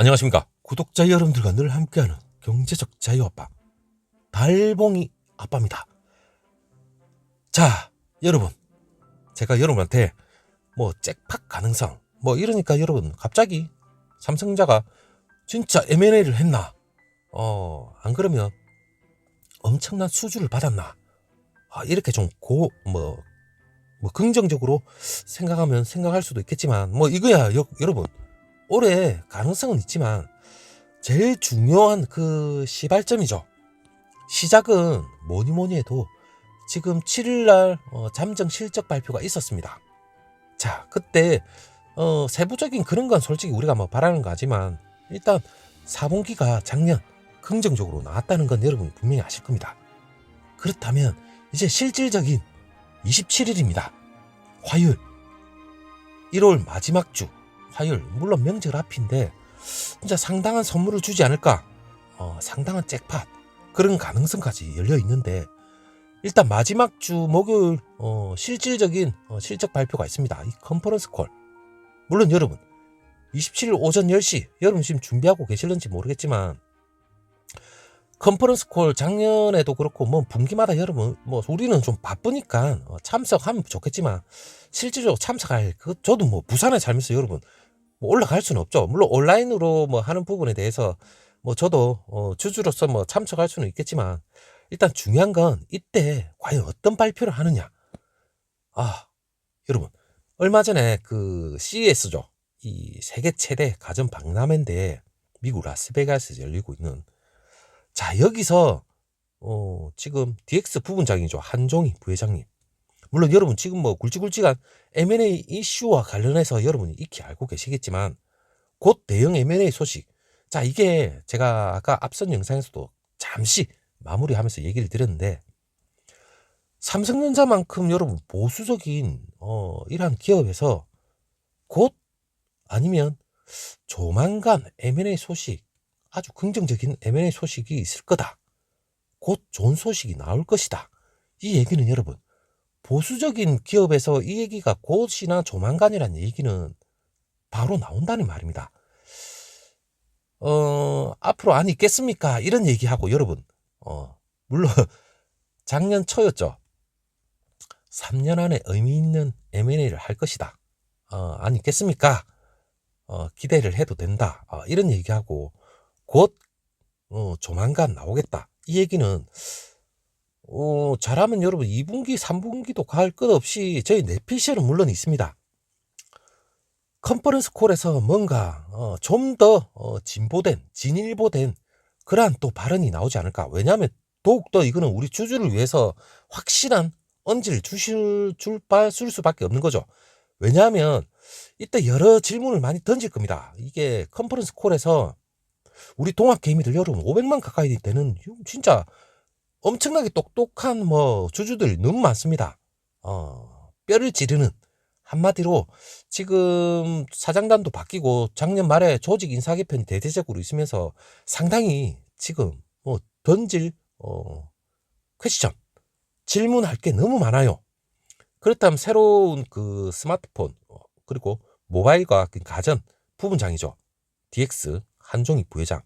안녕하십니까. 구독자 여러분들과 늘 함께하는 경제적 자유 아빠. 달봉이 아빠입니다. 자, 여러분. 제가 여러분한테 뭐 잭팟 가능성 뭐 이러니까 여러분 갑자기 삼성자가 진짜 M&A를 했나? 어, 안 그러면 엄청난 수주를 받았나? 아, 이렇게 좀 고, 뭐, 뭐 긍정적으로 생각하면 생각할 수도 있겠지만 뭐 이거야 여, 여러분 올해 가능성은 있지만 제일 중요한 그 시발점이죠. 시작은 뭐니 뭐니 해도 지금 7일날 어, 잠정 실적 발표가 있었습니다. 자, 그때 어, 세부적인 그런 건 솔직히 우리가 뭐 바라는 거지만 일단 4분기가 작년 긍정적으로 나왔다는 건 여러분이 분명히 아실 겁니다. 그렇다면 이제 실질적인 27일입니다. 화요일. 1월 마지막 주 화요일. 물론 명절 앞인데 진짜 상당한 선물을 주지 않을까? 어, 상당한 잭팟. 그런 가능성까지 열려 있는데 일단 마지막 주 목요일 어, 실질적인 어, 실적 발표가 있습니다. 이 컨퍼런스 콜. 물론 여러분 27일 오전 10시 여러분 지금 준비하고 계실는지 모르겠지만 컨퍼런스 콜 작년에도 그렇고 뭐 분기마다 여러분 뭐 우리는 좀 바쁘니까 어, 참석하면 좋겠지만 실질적으로 참석할 그 저도 뭐 부산에 살면서 여러분 뭐 올라갈 수는 없죠. 물론 온라인으로 뭐 하는 부분에 대해서 뭐 저도 어 주주로서 뭐 참석할 수는 있겠지만 일단 중요한 건 이때 과연 어떤 발표를 하느냐. 아 여러분 얼마 전에 그 CES죠. 이 세계 최대 가전 박람회인데 미국 라스베가스에서 열리고 있는 자 여기서 어 지금 DX 부분장이죠 한종희 부회장님 물론 여러분 지금 뭐 굵직굵직한 M&A 이슈와 관련해서 여러분이 익히 알고 계시겠지만 곧 대형 M&A 소식 자 이게 제가 아까 앞선 영상에서도 잠시 마무리하면서 얘기를 드렸는데 삼성전자만큼 여러분 보수적인 어 이러한 기업에서 곧 아니면 조만간 M&A 소식 아주 긍정적인 M&A 소식이 있을 거다. 곧 좋은 소식이 나올 것이다. 이 얘기는 여러분 보수적인 기업에서 이 얘기가 곧이나 조만간이라는 얘기는 바로 나온다는 말입니다. 어, 앞으로 안 있겠습니까? 이런 얘기하고 여러분, 어, 물론 작년 초였죠. 3년 안에 의미 있는 M&A를 할 것이다. 어, 안 있겠습니까? 어, 기대를 해도 된다. 어, 이런 얘기하고 곧 어, 조만간 나오겠다. 이 얘기는 어, 잘하면 여러분 2분기, 3분기도 갈것 없이 저희 내피셜은 물론 있습니다. 컨퍼런스 콜에서 뭔가 어, 좀더 어, 진보된, 진일보된 그러한 또 발언이 나오지 않을까. 왜냐하면 더욱더 이거는 우리 주주를 위해서 확실한 언지를 주실 줄줄 수밖에 없는 거죠. 왜냐하면 이때 여러 질문을 많이 던질 겁니다. 이게 컨퍼런스 콜에서 우리 동학 개미들 여러분 500만 가까이 되는 진짜 엄청나게 똑똑한 뭐 주주들 너무 많습니다. 어, 뼈를 찌르는 한마디로 지금 사장단도 바뀌고 작년 말에 조직 인사 개편이 대대적으로 있으면서 상당히 지금 뭐 던질 어 퀘스천 질문할 게 너무 많아요. 그렇다면 새로운 그 스마트폰 어, 그리고 모바일과 그 가전 부분장이죠. DX 한종희 부회장.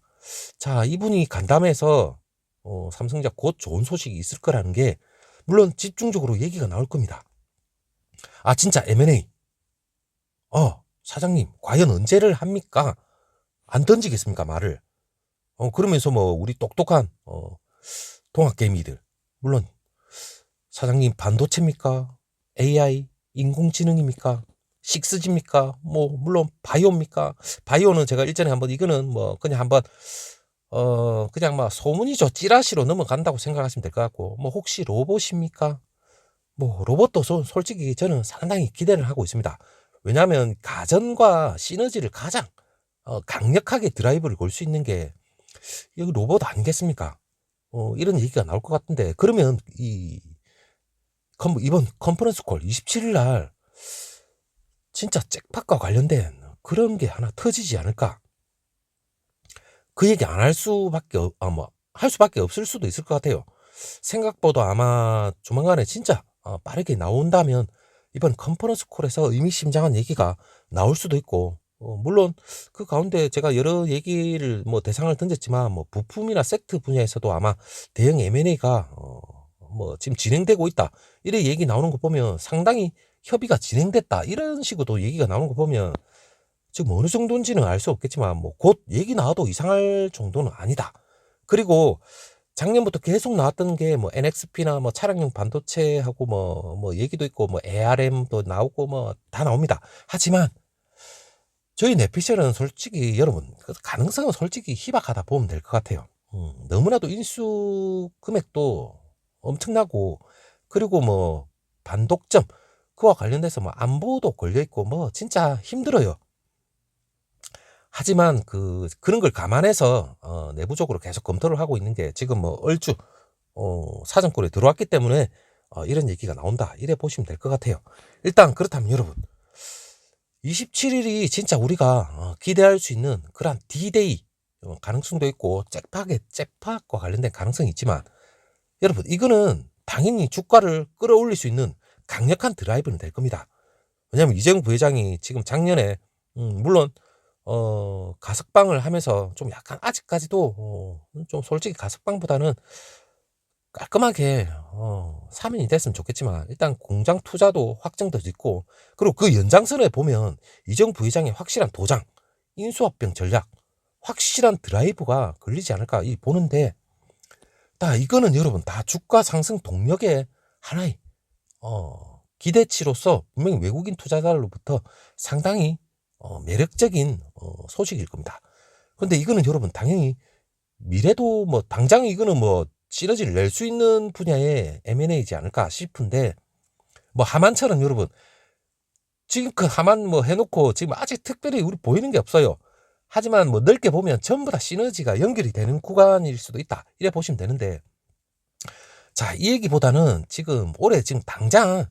자 이분이 간담회에서 어, 삼성자 곧 좋은 소식이 있을 거라는 게 물론 집중적으로 얘기가 나올 겁니다. 아 진짜 M&A. 어 사장님 과연 언제를 합니까? 안 던지겠습니까 말을? 어 그러면서 뭐 우리 똑똑한 어 동학개미들 물론 사장님 반도체입니까? AI 인공지능입니까? 식스지입니까? 뭐 물론 바이오입니까? 바이오는 제가 일전에 한번 이거는 뭐 그냥 한번 어 그냥 막 소문이죠 찌라시로 넘어간다고 생각하시면 될 것 같고 뭐 혹시 로봇입니까? 뭐 로봇도 소, 솔직히 저는 상당히 기대를 하고 있습니다. 왜냐하면 가전과 시너지를 가장 어, 강력하게 드라이브를 걸 수 있는 게 여기 로봇 아니겠습니까? 어, 이런 얘기가 나올 것 같은데 그러면 이 컨, 이번 컨퍼런스 콜 27일 날 진짜 잭팟과 관련된 그런 게 하나 터지지 않을까? 그 얘기 안 할 수밖에 없, 아, 뭐, 할 수밖에 없을 수도 있을 것 같아요. 생각보다 아마 조만간에 진짜 어, 빠르게 나온다면 이번 컨퍼런스 콜에서 의미심장한 얘기가 나올 수도 있고 어, 물론 그 가운데 제가 여러 얘기를 뭐 대상을 던졌지만 뭐 부품이나 섹트 분야에서도 아마 대형 M&A가 어, 뭐 지금 진행되고 있다 이래 얘기 나오는 거 보면 상당히 협의가 진행됐다 이런 식으로 얘기가 나오는 거 보면 지금 어느 정도인지는 알 수 없겠지만 뭐 곧 얘기 나와도 이상할 정도는 아니다. 그리고 작년부터 계속 나왔던 게 뭐 NXP나 뭐 차량용 반도체하고 뭐, 뭐 얘기도 있고 뭐 ARM도 나오고 뭐 다 나옵니다. 하지만 저희 내피셜은 솔직히 여러분 그 가능성은 솔직히 희박하다 보면 될 것 같아요. 음, 너무나도 인수 금액도 엄청나고 그리고 뭐 반독점 그와 관련돼서 뭐 안보도 걸려 있고 뭐 진짜 힘들어요. 하지만 그 그런 걸 감안해서 어, 내부적으로 계속 검토를 하고 있는 게 지금 뭐 얼주 어, 사정권에 들어왔기 때문에 어, 이런 얘기가 나온다 이래 보시면 될 것 같아요. 일단 그렇다면 여러분 27일이 진짜 우리가 어, 기대할 수 있는 D-Day 어, 가능성도 있고 잭팍의 잭팍과 관련된 가능성이 있지만 여러분 이거는 당연히 주가를 끌어올릴 수 있는 강력한 드라이브는 될 겁니다. 왜냐하면 이재용 부회장이 지금 작년에 음, 물론 어, 가석방을 하면서 좀 약간 아직까지도 어, 좀 솔직히 가석방보다는 깔끔하게 어, 사면이 됐으면 좋겠지만 일단 공장 투자도 확정도 있고 그리고 그 연장선에 보면 이정 부회장의 확실한 도장, 인수합병 전략, 확실한 드라이브가 걸리지 않을까 이 보는데 다 이거는 여러분 다 주가 상승 동력의 하나의 어, 기대치로서 분명히 외국인 투자자로부터 상당히 어, 매력적인 어, 소식일 겁니다. 근데 이거는 여러분 당연히 미래도 뭐 당장 이거는 뭐 시너지를 낼 수 있는 분야의 M&A지 않을까 싶은데 뭐 하만처럼 여러분 지금 그 하만 뭐 해놓고 지금 아직 특별히 우리 보이는 게 없어요. 하지만 뭐 넓게 보면 전부 다 시너지가 연결이 되는 구간일 수도 있다. 이래 보시면 되는데 자, 이 얘기보다는 지금 올해 지금 당장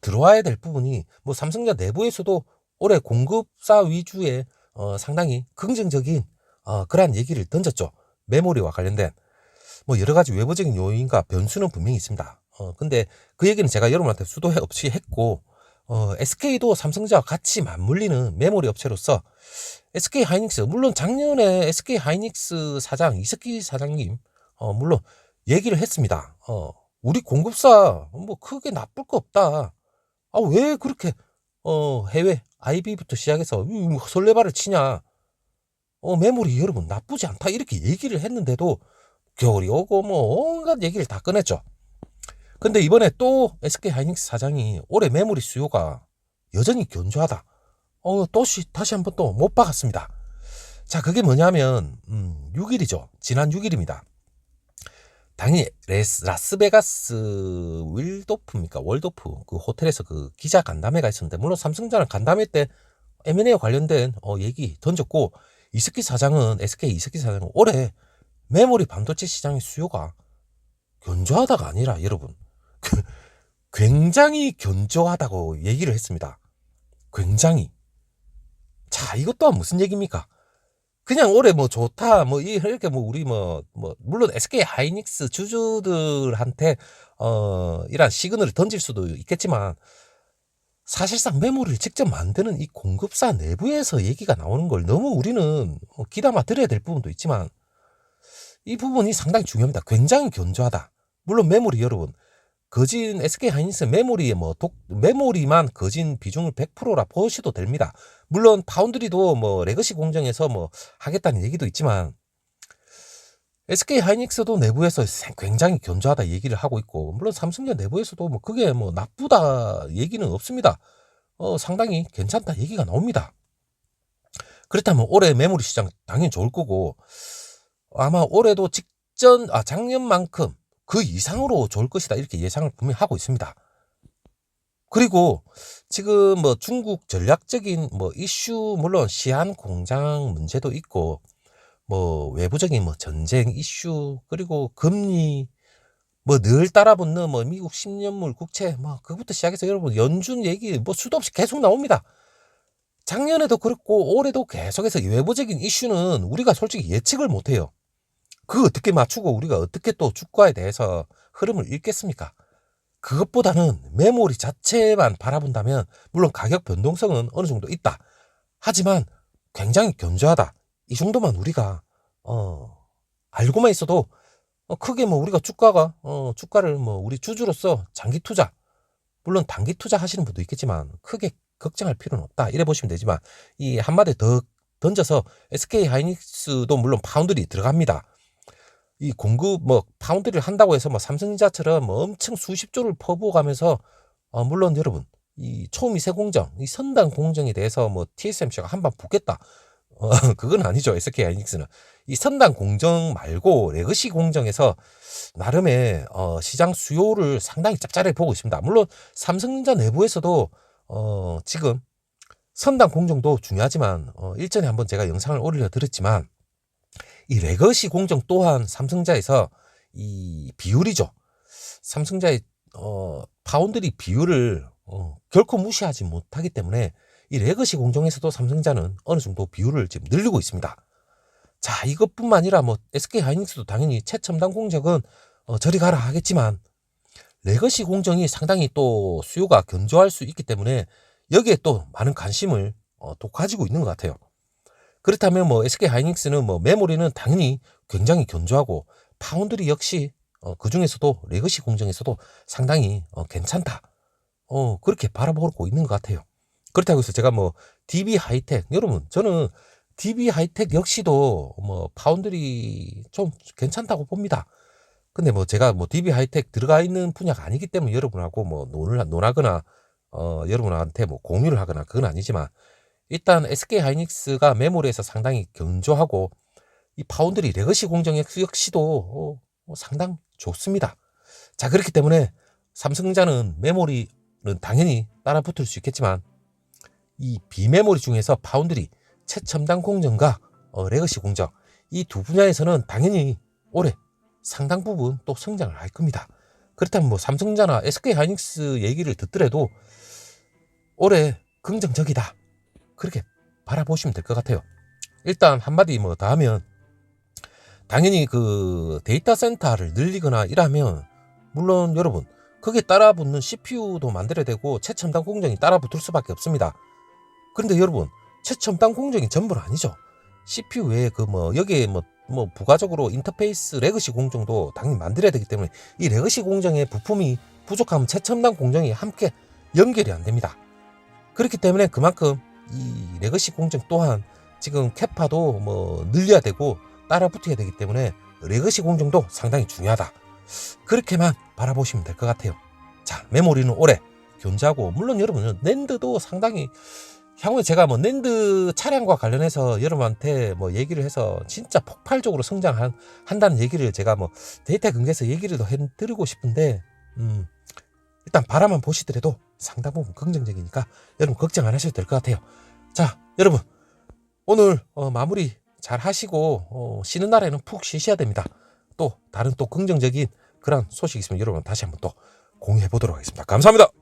들어와야 될 부분이 뭐 삼성전자 내부에서도 올해 공급사 위주의 어, 상당히 긍정적인 어, 그러한 얘기를 던졌죠. 메모리와 관련된 뭐 여러 가지 외부적인 요인과 변수는 분명히 있습니다. 어, 근데 그 얘기는 제가 여러분한테 수도 없이 했고 어, SK도 삼성전자와 같이 맞물리는 메모리 업체로서 SK 하이닉스 물론 작년에 SK 하이닉스 사장 이석기 사장님 어, 물론 얘기를 했습니다. 어, 우리 공급사 뭐 크게 나쁠 거 없다. 아 왜 그렇게 어, 해외 IB부터 시작해서 음, 설레발을 치냐. 어, 메모리 여러분 나쁘지 않다. 이렇게 얘기를 했는데도 겨울이 오고 뭐 온갖 얘기를 다 꺼냈죠. 근데 이번에 또 SK 하이닉스 사장이 올해 메모리 수요가 여전히 견조하다. 어, 또 시, 다시 한번 또 못 박았습니다. 자, 그게 뭐냐면, 음, 6일이죠. 지난 6일입니다. 당연히 레스, 라스베가스 윌도프입니까? 월도프 그 호텔에서 그 기자 간담회가 있었는데 물론 삼성전자 간담회 때 M&A와 관련된 어, 얘기 던졌고 이스키 사장은 SK 이스키 사장은 올해 메모리 반도체 시장의 수요가 견조하다가 아니라 여러분 그 굉장히 견조하다고 얘기를 했습니다. 굉장히 자 이것 또한 무슨 얘기입니까? 그냥 올해 뭐 좋다 뭐 이렇게 뭐 우리 뭐뭐 물론 SK 하이닉스 주주들한테 어 이런 시그널을 던질 수도 있겠지만 사실상 메모리를 직접 만드는 이 공급사 내부에서 얘기가 나오는 걸 너무 우리는 기담아 들어야 될 부분도 있지만 이 부분이 상당히 중요합니다. 굉장히 견조하다. 물론 메모리 여러분 거진 SK 하이닉스 메모리에 뭐 독, 메모리만 거진 비중을 100%라 보셔도 됩니다. 물론 파운드리도 뭐 레거시 공정에서 뭐 하겠다는 얘기도 있지만 SK 하이닉스도 내부에서 굉장히 견조하다 얘기를 하고 있고 물론 삼성전자 내부에서도 뭐 그게 뭐 나쁘다 얘기는 없습니다. 어 상당히 괜찮다 얘기가 나옵니다. 그렇다면 올해 메모리 시장 당연히 좋을 거고 아마 올해도 직전 아 작년만큼 그 이상으로 좋을 것이다 이렇게 예상을 분명히 하고 있습니다. 그리고 지금 뭐 중국 전략적인 뭐 이슈 물론 시안 공장 문제도 있고 뭐 외부적인 뭐 전쟁 이슈 그리고 금리 뭐 늘 따라붙는 뭐 미국 10년물 국채 뭐 그것부터 시작해서 여러분 연준 얘기 뭐 수도 없이 계속 나옵니다. 작년에도 그렇고 올해도 계속해서 외부적인 이슈는 우리가 솔직히 예측을 못해요. 그 어떻게 맞추고 우리가 어떻게 또 주가에 대해서 흐름을 읽겠습니까? 그것보다는 메모리 자체만 바라본다면 물론 가격 변동성은 어느 정도 있다. 하지만 굉장히 견조하다. 이 정도만 우리가 어 알고만 있어도 어, 크게 뭐 우리가 주가가 어 주가를 뭐 우리 주주로서 장기 투자 물론 단기 투자 하시는 분도 있겠지만 크게 걱정할 필요는 없다. 이래 보시면 되지만 이 한마디 더 던져서 SK 하이닉스도 물론 파운드리 들어갑니다. 이 공급 뭐 파운드리를 한다고 해서 뭐 삼성전자처럼 뭐 엄청 수십 조를 퍼부어가면서 어 물론 여러분 이 초미세 공정, 이 선단 공정에 대해서 뭐 TSMC가 한방 붙겠다. 어, 그건 아니죠. SK 하이닉스는. 이 선단 공정 말고 레거시 공정에서 나름의 어, 시장 수요를 상당히 짭짤하게 보고 있습니다. 물론 삼성전자 내부에서도 어, 지금 선단 공정도 중요하지만 어, 일전에 한번 제가 영상을 올려 드렸지만 이 레거시 공정 또한 삼성자에서 이 비율이죠. 삼성자의 어, 파운드리 비율을 어, 결코 무시하지 못하기 때문에 이 레거시 공정에서도 삼성자는 어느 정도 비율을 지금 늘리고 있습니다. 자, 이것뿐만 아니라 뭐 SK 하이닉스도 당연히 최첨단 공정은 어, 저리 가라 하겠지만 레거시 공정이 상당히 또 수요가 견조할 수 있기 때문에 여기에 또 많은 관심을 어, 또 가지고 있는 것 같아요. 그렇다면 뭐 SK 하이닉스는 뭐 메모리는 당연히 굉장히 견조하고 파운드리 역시 어, 그 중에서도 레거시 공정에서도 상당히 어, 괜찮다. 어, 그렇게 바라보고 있는 것 같아요. 그렇다고 해서 제가 뭐 DB 하이텍 여러분 저는 DB 하이텍 역시도 뭐 파운드리 좀 괜찮다고 봅니다. 근데 뭐 제가 뭐 DB 하이텍 들어가 있는 분야가 아니기 때문에 여러분하고 뭐 논을 논하거나 어 여러분한테 뭐 공유를 하거나 그건 아니지만 일단 SK 하이닉스가 메모리에서 상당히 견조하고 이 파운드리 레거시 공정 역시도 어, 어, 상당 좋습니다. 자 그렇기 때문에 삼성자는 메모리는 당연히 따라 붙을 수 있겠지만 이 비메모리 중에서 파운드리 최첨단 공정과 어, 레거시 공정 이 두 분야에서는 당연히 올해 상당 부분 또 성장을 할 겁니다. 그렇다면 뭐 삼성자나 SK 하이닉스 얘기를 듣더라도 올해 긍정적이다. 그렇게 바라보시면 될 것 같아요. 일단 한마디 뭐더 하면 당연히 그 데이터 센터를 늘리거나 이러면 물론 여러분 거기에 따라 붙는 CPU도 만들어야 되고 최첨단 공정이 따라 붙을 수밖에 없습니다. 그런데 여러분 최첨단 공정이 전부는 아니죠. CPU 외에 그 뭐 여기에 뭐, 뭐 부가적으로 인터페이스 레거시 공정도 당연히 만들어야 되기 때문에 이 레거시 공정의 부품이 부족하면 최첨단 공정이 함께 연결이 안 됩니다. 그렇기 때문에 그만큼 이 레거시 공정 또한 지금 캐파도 뭐 늘려야 되고 따라 붙어야 되기 때문에 레거시 공정도 상당히 중요하다. 그렇게만 바라보시면 될 것 같아요. 자, 메모리는 올해 견자고 물론 여러분은 낸드도 상당히 향후에 제가 뭐 낸드 차량과 관련해서 여러분한테 뭐 얘기를 해서 진짜 폭발적으로 성장한 한다는 얘기를 제가 뭐 데이터 근거에서 얘기를 더 해드리고 싶은데 음 일단 바라만 보시더라도 상당 부분 긍정적이니까 여러분 걱정 안 하셔도 될 것 같아요. 자 여러분 오늘 어, 마무리 잘 하시고 어, 쉬는 날에는 푹 쉬셔야 됩니다. 또 다른 또 긍정적인 그런 소식 있으면 여러분 다시 한번 또 공유해 보도록 하겠습니다. 감사합니다.